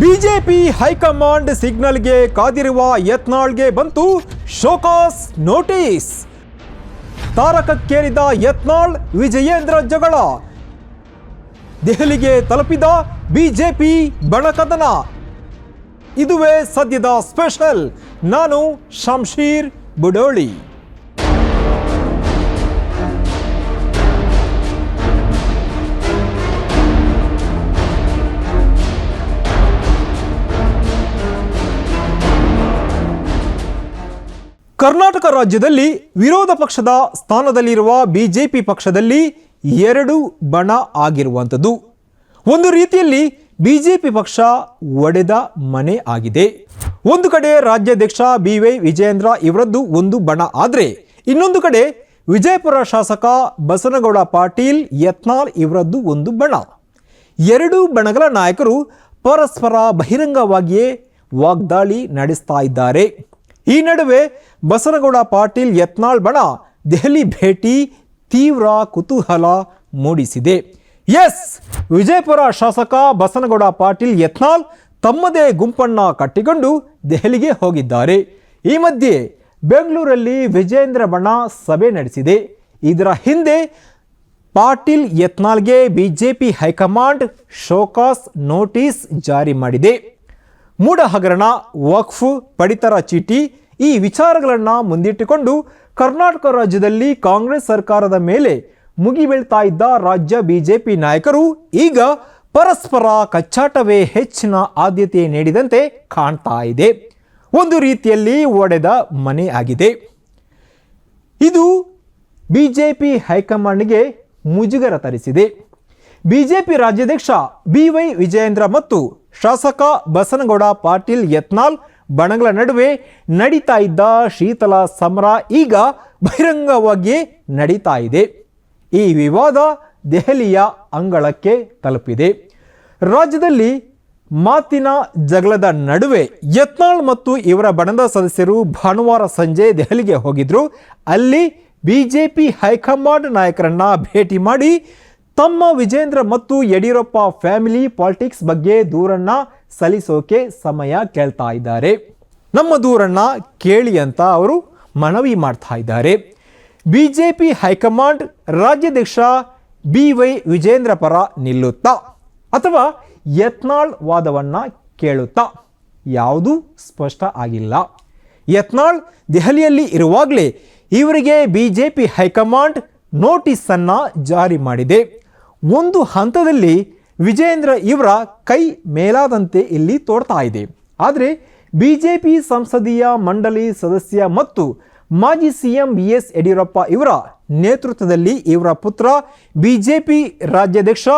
BJP high command ಸಿಗ್ನಲ್ಗೆ ಕಾದಿರುವ ಯತ್ನಾಳ್ಗೆ ಬಂತು ಶೋಕಾಸ್ ನೋಟಿಸ್. ತಾರಕಕ್ಕೇರಿದ ಯತ್ನಾಳ್ ವಿಜಯೇಂದ್ರ ಜಗಳ. ದೆಹಲಿಗೆ ತಲುಪಿದ ಬಿಜೆಪಿ ಬಣಕದನ. ಇದುವೇ ಸದ್ಯದ ಸ್ಪೆಷಲ್. ನಾನು ಶಂಶೀರ್ ಬುಡೋಳಿ. ಕರ್ನಾಟಕ ರಾಜ್ಯದಲ್ಲಿ ವಿರೋಧ ಪಕ್ಷದ ಸ್ಥಾನದಲ್ಲಿರುವ ಬಿಜೆಪಿ ಪಕ್ಷದಲ್ಲಿ ಎರಡು ಬಣ ಆಗಿರುವಂಥದ್ದು. ಒಂದು ರೀತಿಯಲ್ಲಿ ಬಿಜೆಪಿ ಪಕ್ಷ ಒಡೆದ ಮನೆ ಆಗಿದೆ. ಒಂದು ಕಡೆ ರಾಜ್ಯಾಧ್ಯಕ್ಷ ಬಿ ವೈ ವಿಜಯೇಂದ್ರ ಇವರದ್ದು ಒಂದು ಬಣ ಆದರೆ, ಇನ್ನೊಂದು ಕಡೆ ವಿಜಯಪುರ ಶಾಸಕ ಬಸನಗೌಡ ಪಾಟೀಲ್ ಯತ್ನಾಳ್ ಇವರದ್ದು ಒಂದು ಬಣ. ಎರಡೂ ಬಣಗಳ ನಾಯಕರು ಪರಸ್ಪರ ಬಹಿರಂಗವಾಗಿಯೇ ವಾಗ್ದಾಳಿ ನಡೆಸ್ತಾ ಇದ್ದಾರೆ. ಈ ನಡುವೆ ಬಸನಗೌಡ ಪಾಟೀಲ್ ಯತ್ನಾಳ್ ಬಣ ದೆಹಲಿ ಭೇಟಿ ತೀವ್ರ ಕುತೂಹಲ ಮೂಡಿಸಿದೆ. ಎಸ್, ವಿಜಯಪುರ ಶಾಸಕ ಬಸನಗೌಡ ಪಾಟೀಲ್ ಯತ್ನಾಳ್ ತಮ್ಮದೇ ಗುಂಪನ್ನ ಕಟ್ಟಿಕೊಂಡು ದೆಹಲಿಗೆ ಹೋಗಿದ್ದಾರೆ. ಈ ಮಧ್ಯೆ ಬೆಂಗಳೂರಲ್ಲಿ ವಿಜೇಂದ್ರ ಬಣ ಸಭೆ ನಡೆಸಿದೆ. ಇದರ ಹಿಂದೆ Patil ಯತ್ನಾಳ್ಗೆ BJP high command show cause notice ಜಾರಿ ಮಾಡಿದೆ. ಮೂಢ ಹಗರಣ ವಕ್ಫ್, ಪಡಿತರ ಚೀಟಿ ಈ ವಿಚಾರಗಳನ್ನು ಮುಂದಿಟ್ಟುಕೊಂಡು ಕರ್ನಾಟಕ ರಾಜ್ಯದಲ್ಲಿ ಕಾಂಗ್ರೆಸ್ ಸರ್ಕಾರದ ಮೇಲೆ ಮುಗಿಬೀಳ್ತಾ ಇದ್ದ ರಾಜ್ಯ ಬಿಜೆಪಿ ನಾಯಕರು ಈಗ ಪರಸ್ಪರ ಕಚ್ಚಾಟವೇ ಹೆಚ್ಚಿನ ಆದ್ಯತೆ ನೀಡಿದಂತೆ ಕಾಣ್ತಾ ಇದೆ. ಒಂದು ರೀತಿಯಲ್ಲಿ ಒಡೆದ ಮನೆ ಆಗಿದೆ. ಇದು ಬಿಜೆಪಿ ಹೈಕಮಾಂಡ್ಗೆ ಮುಜುಗರ ತರಿಸಿದೆ. ಬಿಜೆಪಿ ರಾಜ್ಯಾಧ್ಯಕ್ಷ ಬಿವೈ ವಿಜಯೇಂದ್ರ ಮತ್ತು ಶಾಸಕ ಬಸನಗೌಡ ಪಾಟೀಲ್ ಯತ್ನಾಲ್ ಬಣಗಳ ನಡುವೆ ನಡೀತಾ ಇದ್ದ ಶೀತಲ ಸಮರ ಈಗ ಬಹಿರಂಗವಾಗಿಯೇ ನಡೀತಾ ಇದೆ. ಈ ವಿವಾದ ದೆಹಲಿಯ ಅಂಗಳಕ್ಕೆ ತಲುಪಿದೆ. ರಾಜ್ಯದಲ್ಲಿ ಮಾತಿನ ಜಗಳದ ನಡುವೆ ಯತ್ನಾಳ್ ಮತ್ತು ಇವರ ಬಣದ ಸದಸ್ಯರು ಭಾನುವಾರ ಸಂಜೆ ದೆಹಲಿಗೆ ಹೋಗಿದ್ರು. ಅಲ್ಲಿ ಬಿಜೆಪಿ ಹೈಕಮಾಂಡ್ ನಾಯಕರನ್ನ ಭೇಟಿ ಮಾಡಿ ತಮ್ಮ ವಿಜೇಂದ್ರ ಮತ್ತು ಯಡಿಯೂರಪ್ಪ ಫ್ಯಾಮಿಲಿ ಪಾಲಿಟಿಕ್ಸ್ ಬಗ್ಗೆ ದೂರನ್ನ ಸಲ್ಲಿಸೋಕೆ ಸಮಯ ಕೇಳ್ತಾ ಇದ್ದಾರೆ. ನಮ್ಮ ದೂರನ್ನ ಕೇಳಿ ಅಂತ ಅವರು ಮನವಿ ಮಾಡ್ತಾ ಇದ್ದಾರೆ. B J P high command ರಾಜ್ಯಾಧ್ಯಕ್ಷ ಬಿ ವೈ ವಿಜೇಂದ್ರ ಪರ ನಿಲ್ಲುತ್ತಾ ಅಥವಾ ಯತ್ನಾಳ್ ವಾದವನ್ನು ಕೇಳುತ್ತಾ? ಯಾವುದೂ ಸ್ಪಷ್ಟ ಆಗಿಲ್ಲ. ಯತ್ನಾಳ್ ದೆಹಲಿಯಲ್ಲಿ ಇರುವಾಗಲೇ ಇವರಿಗೆ B J P high command ನೋಟಿಸನ್ನು ಜಾರಿ ಮಾಡಿದೆ. ಒಂದು ಹಂತದಲ್ಲಿ ವಿಜೇಂದ್ರ ಇವರ ಕೈ ಮೇಲಾದಂತೆ ಇಲ್ಲಿ ತೋರ್ತಾ ಇದೆ. ಆದರೆ ಬಿ ಜೆ ಪಿ ಸಂಸದೀಯ ಮಂಡಳಿ ಸದಸ್ಯ ಮತ್ತು ಮಾಜಿ C M B S Yediyurappa ಇವರ ನೇತೃತ್ವದಲ್ಲಿ ಇವರ ಪುತ್ರ ಬಿ ಜೆ ಪಿ ರಾಜ್ಯಾಧ್ಯಕ್ಷ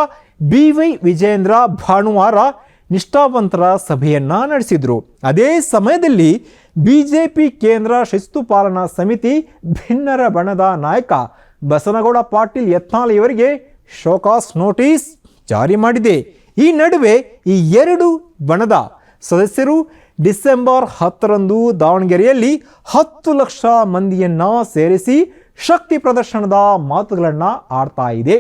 ಬಿ ವೈ ವಿಜೇಂದ್ರ ಭಾನುವಾರ ನಿಷ್ಠಾವಂತರ ಸಭೆಯನ್ನು ನಡೆಸಿದರು. ಅದೇ ಸಮಯದಲ್ಲಿ ಬಿ ಜೆ ಪಿ ಕೇಂದ್ರ ಶಿಸ್ತು ಪಾಲನಾ ಸಮಿತಿ ಭಿನ್ನರ ಬಣದ ನಾಯಕ Basanagouda Patil Yatnal show cause notice ಜಾರಿ ಮಾಡಿದೆ. ಈ ನಡುವೆ ಈ ಎರಡು ಬಣದ ಸದಸ್ಯರು ಡಿಸೆಂಬರ್ ಹತ್ತರಂದು ದಾವಣಗೆರೆಯಲ್ಲಿ ಹತ್ತು ಲಕ್ಷ ಮಂದಿಯನ್ನು ಸೇರಿಸಿ ಶಕ್ತಿ ಪ್ರದರ್ಶನದ ಮಾತುಗಳನ್ನು ಆಡ್ತಾ ಇದೆ.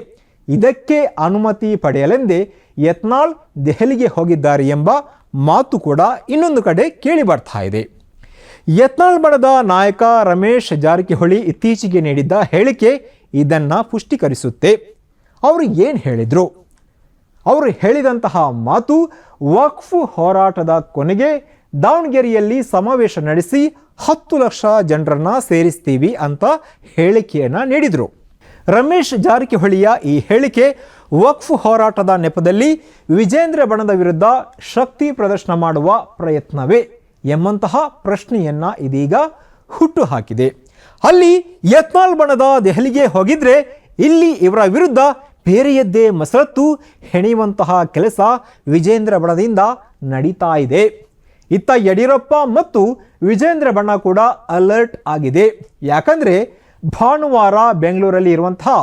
ಇದಕ್ಕೆ ಅನುಮತಿ ಪಡೆಯಲೆಂದೇ ಯತ್ನಾಳ್ ದೆಹಲಿಗೆ ಹೋಗಿದ್ದಾರೆ ಎಂಬ ಮಾತು ಕೂಡ ಇನ್ನೊಂದು ಕಡೆ ಕೇಳಿ ಬರ್ತಾ ಇದೆ. ಯತ್ನಾಳ್ ಬಣದ ನಾಯಕ ರಮೇಶ್ ಜಾರಕಿಹೊಳಿ ಇತ್ತೀಚೆಗೆ ನೀಡಿದ್ದ ಹೇಳಿಕೆ ಇದನ್ನು ಪುಷ್ಟೀಕರಿಸುತ್ತೆ. ಅವರು ಏನು ಹೇಳಿದರು? ಅವರು ಹೇಳಿದಂತಹ ಮಾತು ವಕ್ಫ್ ಹೋರಾಟದ ಕೊನೆಗೆ ದಾವಣಗೆರೆಯಲ್ಲಿ ಸಮಾವೇಶ ನಡೆಸಿ ಹತ್ತು ಲಕ್ಷ ಜನರನ್ನು ಸೇರಿಸ್ತೀವಿ ಅಂತ ಹೇಳಿಕೆಯನ್ನು ನೀಡಿದರು. ರಮೇಶ್ ಜಾರಕಿಹೊಳಿಯ ಈ ಹೇಳಿಕೆ ವಕ್ಫ್ ಹೋರಾಟದ ನೆಪದಲ್ಲಿ ವಿಜೇಂದ್ರ ಬಣದ ವಿರುದ್ಧ ಶಕ್ತಿ ಪ್ರದರ್ಶನ ಮಾಡುವ ಪ್ರಯತ್ನವೇ ಎಂಬಂತಹ ಪ್ರಶ್ನೆಯನ್ನ ಇದೀಗ ಹುಟ್ಟು ಹಾಕಿದೆ. ಅಲ್ಲಿ ಯತ್ನಾಲ್ ಬಣದ ದೆಹಲಿಗೆ ಹೋಗಿದ್ರೆ ಇಲ್ಲಿ ಇವರ ವಿರುದ್ಧ ಬೇರೆಯದ್ದೇ ಮಸರತ್ತು ಹೆಣೆಯುವಂತಹ ಕೆಲಸ ವಿಜೇಂದ್ರ ಬಣದಿಂದ ನಡೀತಾ ಇದೆ. ಇತ್ತ ಯಡಿಯೂರಪ್ಪ ಮತ್ತು ವಿಜೇಂದ್ರ ಬಣ್ಣ ಕೂಡ ಅಲರ್ಟ್ ಆಗಿದೆ. ಯಾಕಂದರೆ ಭಾನುವಾರ ಬೆಂಗಳೂರಲ್ಲಿ ಇರುವಂತಹ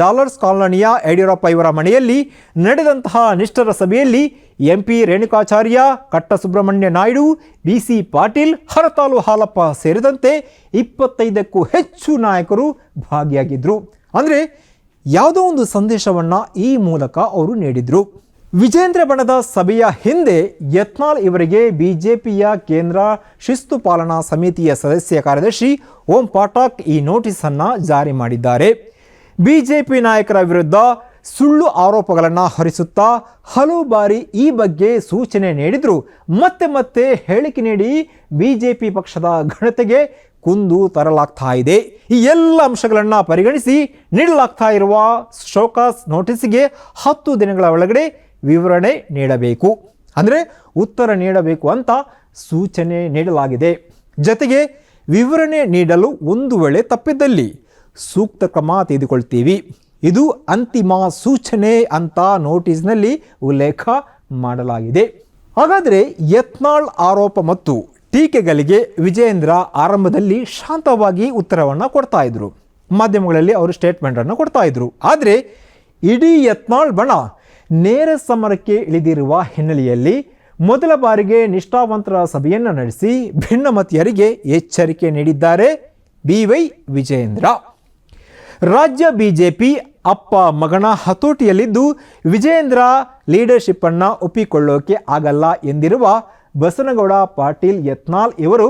ಡಾಲರ್ಸ್ ಕಾಲೋನಿಯ ಯಡಿಯೂರಪ್ಪ ಇವರ ಮನೆಯಲ್ಲಿ ನಡೆದಂತಹ ನಿಷ್ಠರ ಸಭೆಯಲ್ಲಿ M P Renukacharya, Katta Subramanya Naidu B C Patil Haratalu Halappa ಸೇರಿದಂತೆ ಇಪ್ಪತ್ತೈದಕ್ಕೂ ಹೆಚ್ಚು ನಾಯಕರು ಭಾಗಿಯಾಗಿದ್ದರು ಅಂದರೆ ಯಾವುದೋ ಒಂದು ಸಂದೇಶವನ್ನು ಈ ಮೂಲಕ ಅವರು ನೀಡಿದರು. ವಿಜೇಂದ್ರ ಬಣದ ಸಭೆಯ ಹಿಂದೆ ಯತ್ನಾಲ್ ಇವರಿಗೆ ಬಿಜೆಪಿಯ ಕೇಂದ್ರ ಶಿಸ್ತು ಪಾಲನಾ ಸಮಿತಿಯ ಸದಸ್ಯ ಕಾರ್ಯದರ್ಶಿ ಓಂ ಪಾಠಕ್ ಈ ನೋಟಿಸ್ ಅನ್ನ ಜಾರಿ ಮಾಡಿದ್ದಾರೆ. ಬಿಜೆಪಿ ನಾಯಕರ ವಿರುದ್ಧ ಸುಳ್ಳು ಆರೋಪಗಳನ್ನು ಹರಿಸುತ್ತಾ ಹಲವು ಬಾರಿ ಈ ಬಗ್ಗೆ ಸೂಚನೆ ನೀಡಿದರು. ಮತ್ತೆ ಮತ್ತೆ ಹೇಳಿಕೆ ನೀಡಿ ಬಿಜೆಪಿ ಪಕ್ಷದ ಘನತೆಗೆ ಕುಂದು ತರಲಾಗ್ತಾ ಇದೆ. ಈ ಎಲ್ಲ ಅಂಶಗಳನ್ನು ಪರಿಗಣಿಸಿ ನೀಡಲಾಗ್ತಾ ಇರುವ ಶೋಕಾಸ್ ನೋಟಿಸ್ಗೆ ಹತ್ತು ದಿನಗಳ ಒಳಗಡೆ ವಿವರಣೆ ನೀಡಬೇಕು. ಅಂದರೆ ಉತ್ತರ ನೀಡಬೇಕು ಅಂತ ಸೂಚನೆ ನೀಡಲಾಗಿದೆ. ಜೊತೆಗೆ ವಿವರಣೆ ನೀಡಲು ಒಂದು ವೇಳೆ ತಪ್ಪಿದ್ದಲ್ಲಿ ಸೂಕ್ತ ಕ್ರಮ ತೆಗೆದುಕೊಳ್ತೀವಿ. ಇದು ಅಂತಿಮ ಸೂಚನೆ ಅಂತ ನೋಟಿಸ್ನಲ್ಲಿ ಉಲ್ಲೇಖ ಮಾಡಲಾಗಿದೆ. ಹಾಗಾದರೆ ಯತ್ನಾಳ್ ಆರೋಪ ಮತ್ತು ಟೀಕೆಗಳಿಗೆ ವಿಜಯೇಂದ್ರ ಆರಂಭದಲ್ಲಿ ಶಾಂತವಾಗಿ ಉತ್ತರವನ್ನು ಕೊಡ್ತಾ ಇದ್ರು. ಮಾಧ್ಯಮಗಳಲ್ಲಿ ಅವರು ಸ್ಟೇಟ್ಮೆಂಟನ್ನು ಕೊಡ್ತಾ ಇದ್ರು. ಆದರೆ ಇಡೀ ಯತ್ನಾಳ್ ಬಣ ನೇರ ಸಮರಕ್ಕೆ ಇಳಿದಿರುವ ಹಿನ್ನೆಲೆಯಲ್ಲಿ ಮೊದಲ ಬಾರಿಗೆ ನಿಷ್ಠಾವಂತರ ಸಭೆಯನ್ನು ನಡೆಸಿ ಭಿನ್ನಮತಿಯರಿಗೆ ಎಚ್ಚರಿಕೆ ನೀಡಿದ್ದಾರೆ ಬಿ ವೈ ವಿಜಯೇಂದ್ರ. ರಾಜ್ಯ ಬಿಜೆಪಿ ಅಪ್ಪ ಮಗನ ಹತೋಟಿಯಲ್ಲಿದ್ದು ವಿಜಯೇಂದ್ರ ಲೀಡರ್ಶಿಪ್ ಅನ್ನ ಒಪ್ಪಿಕೊಳ್ಳೋಕೆ ಆಗಲ್ಲ ಎಂದಿರುವ ಬಸನಗೌಡ, ಪಾಟೀಲ್ ಯತ್ನಾಲ್ ಇವರು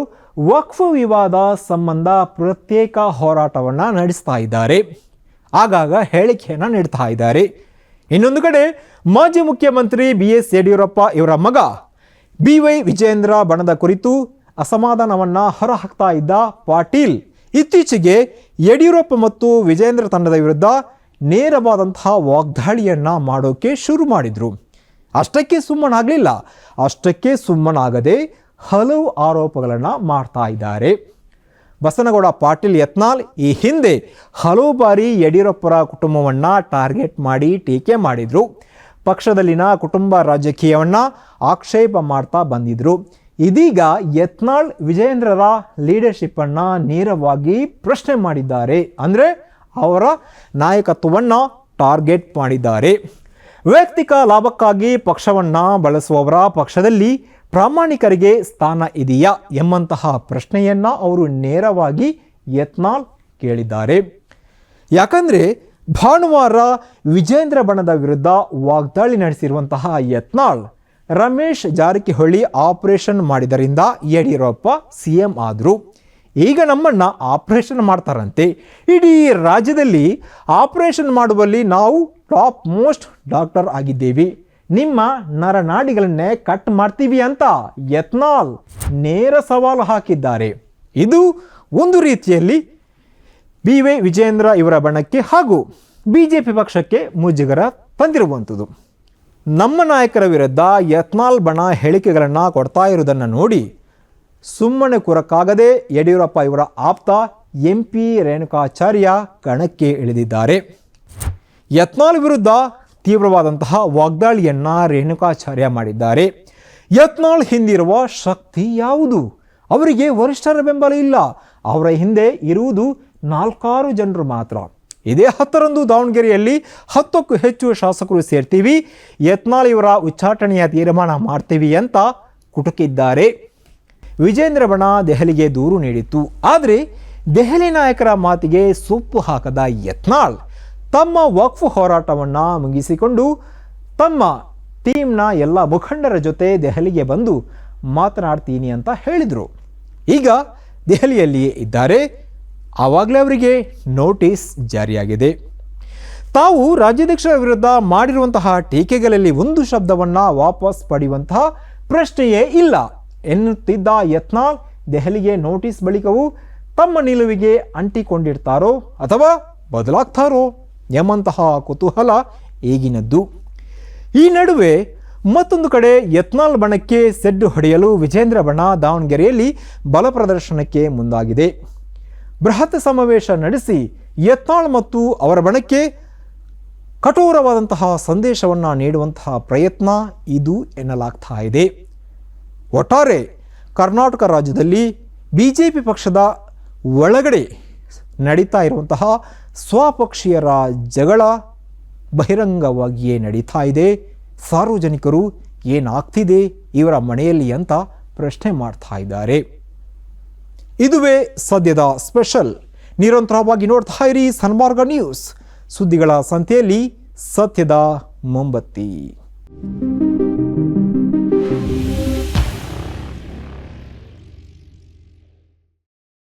ವಕ್ಫ್ ವಿವಾದ ಸಂಬಂಧ ಪ್ರತ್ಯೇಕ ಹೋರಾಟವನ್ನು ನಡೆಸ್ತಾ ಇದ್ದಾರೆ. ಆಗಾಗ ಹೇಳಿಕೆಯನ್ನು ನೀಡ್ತಾ ಇದ್ದಾರೆ. ಇನ್ನೊಂದು ಕಡೆ ಮಾಜಿ ಮುಖ್ಯಮಂತ್ರಿ ಬಿ ಎಸ್ ಯಡಿಯೂರಪ್ಪ ಇವರ ಮಗ ಬಿ ವೈ ವಿಜಯೇಂದ್ರ ಬಣದ ಕುರಿತು ಅಸಮಾಧಾನವನ್ನು ಹೊರಹಾಕ್ತಾ ಇದ್ದ ಪಾಟೀಲ್ ಇತ್ತೀಚೆಗೆ ಯಡಿಯೂರಪ್ಪ ಮತ್ತು ವಿಜೇಂದ್ರ ತಂಡದ ವಿರುದ್ಧ ನೇರವಾದಂತಹ ವಾಗ್ದಾಳಿಯನ್ನು ಮಾಡೋಕೆ ಶುರು ಮಾಡಿದ್ರು. ಅಷ್ಟಕ್ಕೆ ಸುಮ್ಮನಾಗಲಿಲ್ಲ ಅಷ್ಟಕ್ಕೆ ಸುಮ್ಮನಾಗದೆ ಹಲವು ಆರೋಪಗಳನ್ನು ಮಾಡ್ತಾ ಇದ್ದಾರೆ. ಬಸನಗೌಡ ಪಾಟೀಲ್ ಯತ್ನಾಲ್ ಈ ಹಿಂದೆ ಹಲವು ಬಾರಿ ಯಡಿಯೂರಪ್ಪರ ಕುಟುಂಬವನ್ನು ಟಾರ್ಗೆಟ್ ಮಾಡಿ ಟೀಕೆ ಮಾಡಿದರು. ಪಕ್ಷದಲ್ಲಿನ ಕುಟುಂಬ ರಾಜಕೀಯವನ್ನು ಆಕ್ಷೇಪ ಮಾಡ್ತಾ ಬಂದಿದ್ದರು ಇದೀಗ ಯತ್ನಾಳ್ ವಿಜಯೇಂದ್ರರ ಲೀಡರ್ಶಿಪ್ಪನ್ನು ನೇರವಾಗಿ ಪ್ರಶ್ನೆ ಮಾಡಿದ್ದಾರೆ. ಅಂದರೆ ಅವರ ನಾಯಕತ್ವವನ್ನು ಟಾರ್ಗೆಟ್ ಮಾಡಿದ್ದಾರೆ. ವೈಯಕ್ತಿಕ ಲಾಭಕ್ಕಾಗಿ ಪಕ್ಷವನ್ನು ಬಳಸುವವರ ಪಕ್ಷದಲ್ಲಿ ಪ್ರಾಮಾಣಿಕರಿಗೆ ಸ್ಥಾನ ಇದೆಯಾ ಎಂಬಂತಹ ಪ್ರಶ್ನೆಯನ್ನು ಅವರು ನೇರವಾಗಿ ಯತ್ನಾಳ್ ಕೇಳಿದ್ದಾರೆ. ಯಾಕಂದರೆ ಭಾನುವಾರ ವಿಜೇಂದ್ರ ಬಣದ ವಿರುದ್ಧ ವಾಗ್ದಾಳಿ ನಡೆಸಿರುವಂತಹ ಯತ್ನಾಳ್ ರಮೇಶ್ ಜಾರಕಿಹೊಳಿ ಆಪರೇಷನ್ ಮಾಡಿದರಿಂದ ಯಡಿಯೂರಪ್ಪ ಸಿ ಎಂ ಆದರು. ಈಗ ನಮ್ಮನ್ನು ಆಪರೇಷನ್ ಮಾಡ್ತಾರಂತೆ. ಇಡೀ ರಾಜ್ಯದಲ್ಲಿ ಆಪರೇಷನ್ ಮಾಡುವಲ್ಲಿ ನಾವು ಟಾಪ್ ಮೋಸ್ಟ್ ಡಾಕ್ಟರ್ ಆಗಿದ್ದೇವೆ. ನಿಮ್ಮ ನರನಾಡಿಗಳನ್ನೇ ಕಟ್ ಮಾಡ್ತೀವಿ ಅಂತ ಯತ್ನಾಲ್ ನೇರ ಸವಾಲು ಹಾಕಿದ್ದಾರೆ. ಇದು ಒಂದು ರೀತಿಯಲ್ಲಿ ಬಿ ವೈ ವಿಜೇಂದ್ರ ಇವರ ಬಣಕ್ಕೆ ಹಾಗೂ ಬಿ ಜೆ ಪಿ ಪಕ್ಷಕ್ಕೆ ಮುಜುಗರ ತಂದಿರುವಂಥದ್ದು. ನಮ್ಮ ನಾಯಕರ ವಿರುದ್ಧ ಯತ್ನಾಲ್ ಬಣ ಹೇಳಿಕೆಗಳನ್ನು ಕೊಡ್ತಾ ಇರುವುದನ್ನು ನೋಡಿ ಸುಮ್ಮನೆ ಕೂರಕ್ಕಾಗದೆ ಯಡಿಯೂರಪ್ಪ ಇವರ ಆಪ್ತ ಎಂ ಪಿ ರೇಣುಕಾಚಾರ್ಯ ಕಣಕ್ಕೆ ಇಳಿದಿದ್ದಾರೆ. ಯತ್ನಾಳ್ ವಿರುದ್ಧ ತೀವ್ರವಾದಂತಹ ವಾಗ್ದಾಳಿಯನ್ನ ರೇಣುಕಾಚಾರ್ಯ ಮಾಡಿದ್ದಾರೆ. ಯತ್ನಾಳ್ ಹಿಂದಿರುವ ಶಕ್ತಿ ಯಾವುದು? ಅವರಿಗೆ ವರಿಷ್ಠರ ಬೆಂಬಲ ಇಲ್ಲ. ಅವರ ಹಿಂದೆ ಇರುವುದು ನಾಲ್ಕಾರು ಜನರು ಮಾತ್ರ. ಇದೇ ಹತ್ತರಂದು ದಾವಣಗೆರೆಯಲ್ಲಿ ಹತ್ತಕ್ಕೂ ಹೆಚ್ಚು ಶಾಸಕರು ಸೇರ್ತೀವಿ. ಯತ್ನಾಳ್ ಇವರ ಉಚ್ಚಾಟನೆಯ ತೀರ್ಮಾನ ಮಾಡ್ತೀವಿ ಅಂತ ಕುಟುಕಿದ್ದಾರೆ. ವಿಜೇಂದ್ರ ಬಣ ದೆಹಲಿಗೆ ದೂರು ನೀಡಿತ್ತು. ಆದರೆ ದೆಹಲಿ ನಾಯಕರ ಮಾತಿಗೆ ಸೊಪ್ಪು ಹಾಕದ ಯತ್ನಾಳ್ ತಮ್ಮ ವಕ್ಫ್ ಹೋರಾಟವನ್ನು ಮುಗಿಸಿಕೊಂಡು ತಮ್ಮ ಟೀಮ್ನ ಎಲ್ಲ ಮುಖಂಡರ ಜೊತೆ ದೆಹಲಿಗೆ ಬಂದು ಮಾತನಾಡ್ತೀನಿ ಅಂತ ಹೇಳಿದರು. ಈಗ ದೆಹಲಿಯಲ್ಲಿಯೇ ಇದ್ದಾರೆ. ಆವಾಗಲೇ ಅವರಿಗೆ ನೋಟಿಸ್ ಜಾರಿಯಾಗಿದೆ. ತಾವು ರಾಜ್ಯಾಧ್ಯಕ್ಷರ ವಿರುದ್ಧ ಮಾಡಿರುವಂತಹ ಟೀಕೆಗಳಲ್ಲಿ ಒಂದು ಶಬ್ದವನ್ನು ವಾಪಸ್ ಪಡೆಯುವಂತಹ ಪ್ರಶ್ನೆಯೇ ಇಲ್ಲ. ಎನ್ನುತ್ತಿದ್ದ ಯತ್ನಾಳ್ ದೆಹಲಿಗೆ ನೋಟಿಸ್ ಬಳಿಕವೂ ತಮ್ಮ ನಿಲುವಿಗೆ ಅಂಟಿಕೊಂಡಿರ್ತಾರೋ ಅಥವಾ ಬದಲಾಗ್ತಾರೋ ಎಂಬಂತಹ ಕುತೂಹಲ ಈಗಿನದ್ದು. ಈ ನಡುವೆ ಮತ್ತೊಂದು ಕಡೆ ಯತ್ನಾಲ್ ಬಣಕ್ಕೆ ಸೆಡ್ಡು ಹೊಡೆಯಲು ವಿಜೇಂದ್ರ ಬಣ ದಾವಣಗೆರೆಯಲ್ಲಿ ಬಲ ಪ್ರದರ್ಶನಕ್ಕೆ ಮುಂದಾಗಿದೆ. ಬೃಹತ್ ಸಮಾವೇಶ ನಡೆಸಿ ಯತ್ನಾಳ್ ಮತ್ತು ಅವರ ಬಣಕ್ಕೆ ಕಠೋರವಾದಂತಹ ಸಂದೇಶವನ್ನು ನೀಡುವಂತಹ ಪ್ರಯತ್ನ ಇದು ಎನ್ನಲಾಗ್ತಾ ಇದೆ. ಒಟ್ಟಾರೆ ಕರ್ನಾಟಕ ರಾಜ್ಯದಲ್ಲಿ ಬಿ ಜೆ ಪಿ ಪಕ್ಷದ ಒಳಗಡೆ ನಡೀತಾ ಇರುವಂತಹ ಸ್ವಪಕ್ಷೀಯರ ಜಗಳ ಬಹಿರಂಗವಾಗಿಯೇ ನಡೀತಾ ಇದೆ. ಸಾರ್ವಜನಿಕರು ಏನಾಗ್ತಿದೆ ಇವರ ಮನೆಯಲ್ಲಿ ಅಂತ ಪ್ರಶ್ನೆ ಮಾಡ್ತಾ ಇದ್ದಾರೆ. ಇದುವೇ ಸದ್ಯದ ಸ್ಪೆಷಲ್. ನಿರಂತರವಾಗಿ ನೋಡ್ತಾ ಇರಿ ಸನ್ಮಾರ್ಗ ನ್ಯೂಸ್. ಸುದ್ದಿಗಳ ಸಂತೆಯಲ್ಲಿ ಸತ್ಯದ ಮೊಂಬತ್ತಿ.